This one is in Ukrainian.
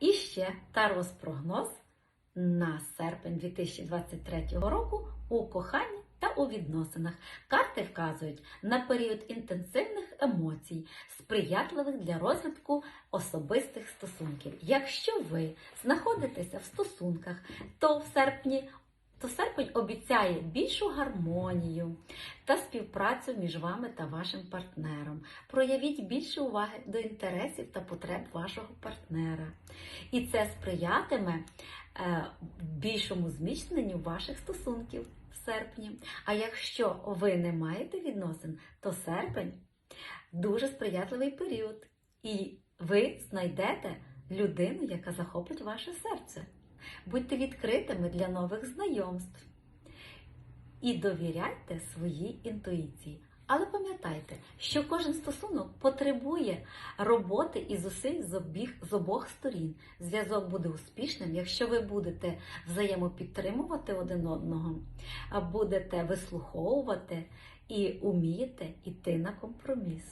І ще тарос-прогноз на серпень 2023 року у коханні та у відносинах. Карти вказують на період інтенсивних емоцій, сприятливих для розвитку особистих стосунків. Якщо ви знаходитеся в стосунках, то в серпні. То серпень обіцяє більшу гармонію та співпрацю між вами та вашим партнером. Проявіть більше уваги до інтересів та потреб вашого партнера. І це сприятиме е, більшому зміцненню ваших стосунків в серпні. А якщо ви не маєте відносин, то серпень дуже сприятливий період, і ви знайдете людину, яка захопить ваше серце. Будьте відкритими для нових знайомств і довіряйте своїй інтуїції. Але пам'ятайте, що кожен стосунок потребує роботи і зусиль з обіх, з обох сторін. Зв'язок буде успішним, якщо ви будете взаємопідтримувати один одного, будете вислуховувати і умієте йти на компроміс.